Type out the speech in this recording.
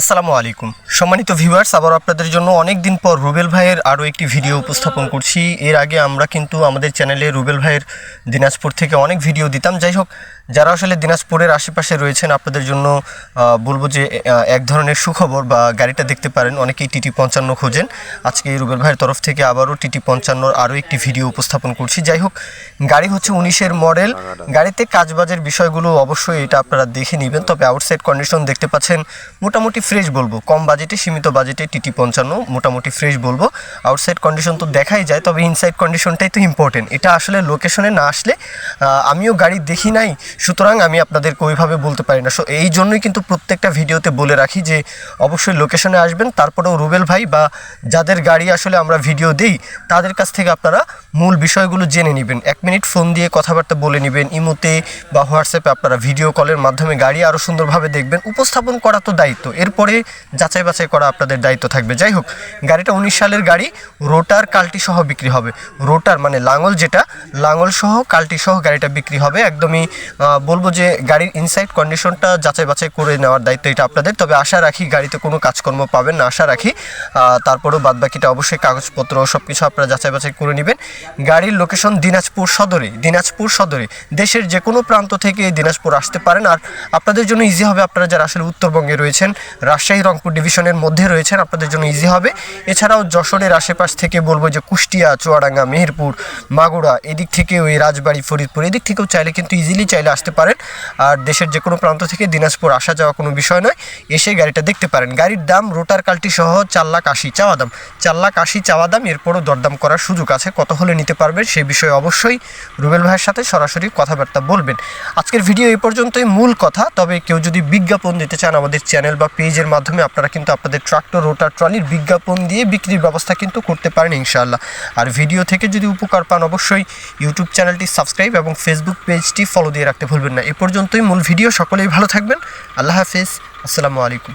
আসসালামু আলাইকুম। সম্মানিত ভিউয়ার্স আবার আপনাদের জন্য অনেক দিন পর রুবেল ভাইয়ের আরও একটি ভিডিও উপস্থাপন করছি। এর আগে আমরা কিন্তু আমাদের চ্যানেলে রুবেল ভাইয়ের দিনাজপুর থেকে অনেক ভিডিও দিতাম। যাই হোক, যারা আসলে দিনাজপুরের আশেপাশে রয়েছেন, আপনাদের জন্য বলব যে এক ধরনের সুখবর বা গাড়িটা দেখতে পারেন। অনেকেই টিটি পঞ্চান্ন খোঁজেন। আজকে রুবেল ভাইয়ের তরফ থেকে আবারও টিটি পঞ্চান্নর আরও একটি ভিডিও উপস্থাপন করছি। যাই হোক, গাড়ি হচ্ছে উনিশের মডেল। গাড়িতে কাজবাজের বিষয়গুলো অবশ্যই এটা আপনারা দেখে নেবেন। তবে আউটসাইড কন্ডিশন দেখতে পাচ্ছেন, মোটামুটি ফ্রেশ বলব, কম বাজেটে, সীমিত বাজেটে টিটি পঞ্চান্ন, মোটামুটি ফ্রেশ বলব। আউটসাইড কন্ডিশন তো দেখাই যায়, তবে ইনসাইড কন্ডিশনটাই তো ইম্পর্টেন্ট এটা আসলে লোকেশনে না আসলে আমিও গাড়ি দেখি নাই, সুতরাং আমি আপনাদেরকে ওইভাবে বলতে পারি না। সো এই জন্যই কিন্তু প্রত্যেকটা ভিডিওতে বলে রাখি যে, অবশ্যই লোকেশনে আসবেন, তারপরেও রুবেল ভাই বা যাদের গাড়ি আসলে আমরা ভিডিও দিই, তাদের কাছ থেকে আপনারা মূল বিষয়গুলো জেনে নেবেন। এক মিনিট ফোন দিয়ে কথাবার্তা বলে নেবেন, ইমোতে বা হোয়াটসঅ্যাপে আপনারা ভিডিও কলের মাধ্যমে গাড়ি আরও সুন্দরভাবে দেখবেন। উপস্থাপন করা তো দায়িত্ব, এরপরে যাচাই বাছাই করা আপনাদের দায়িত্ব থাকবে। যাই হোক, গাড়িটা উনিশ সালের গাড়ি, রোটার কাল্টি সহ বিক্রি হবে। রোটার মানে লাঙল যেটা, লাঙল সহ কাল্টি সহ গাড়িটা বিক্রি হবে। একদমই বলব যে গাড়ির ইনসাইড কন্ডিশনটা যাচাই বাছাই করে নেওয়ার দায়িত্ব এটা আপনাদের। তবে আশা রাখি গাড়িতে কোনো কাজকর্ম পাবেন না, আশা রাখি। তারপরেও বাদ বাকিটা অবশ্যই কাগজপত্র সব কিছু আপনারা যাচাই বাছাই করে নেবেন। গাড়ির লোকেশন দিনাজপুর সদরে দিনাজপুর সদরে। দেশের যে কোনো প্রান্ত থেকে দিনাজপুর আসতে পারেন। আর আপনাদের জন্য ইজি হবে আপনারা যারা আসলে উত্তরবঙ্গে রয়েছেন, রাজশাহী, রংপুর ডিভিশনের মধ্যে রয়েছেন, আপনাদের জন্য ইজি হবে। এছাড়াও যশোরের আশেপাশ থেকে বলব যে কুষ্টিয়া, চুয়াডাঙ্গা, মেহেরপুর, মাগুরা, এদিক থেকে ওই রাজবাড়ি, ফরিদপুর এদিক থেকেও চাইলে কিন্তু ইজিলি চাইলে আসতে পারেন। আর দেশের যে কোনো প্রান্ত থেকে দিনাজপুর আসা যাওয়া কোনো বিষয় নয়। এসে গাড়িটা দেখতে পারেন। গাড়ির দাম, রোটার কাল্টি সহ চার লাখ আশি চাওয়া দাম। চার লাখ আশি চাওয়া দাম, এরপরও দরদাম করার সুযোগ আছে। কত হলে নিতে পারবেন সেই বিষয়ে অবশ্যই রুবেল ভাইয়ের সাথে সরাসরি কথাবার্তা বলবেন। আজকের ভিডিও এই পর্যন্তই, মূল কথা। তবে কেউ যদি বিজ্ঞাপন দিতে চান আমাদের চ্যানেল বা পেজের মাধ্যমে, আপনারা কিন্তু আপনাদের ট্রাক্টর, রোটার, ট্রলির বিজ্ঞাপন দিয়ে বিক্রির ব্যবস্থা কিন্তু করতে পারেন ইনশাআল্লাহ। আর ভিডিও থেকে যদি উপকার পান, অবশ্যই ইউটিউব চ্যানেলটি সাবস্ক্রাইব এবং ফেসবুক পেজটি ফলো দিয়ে রাখতে ভুলবেন না। এ পর্যন্তই মূল ভিডিও। সকলেই ভালো থাকবেন। আল্লাহ হাফিজ। আসসালামু আলাইকুম।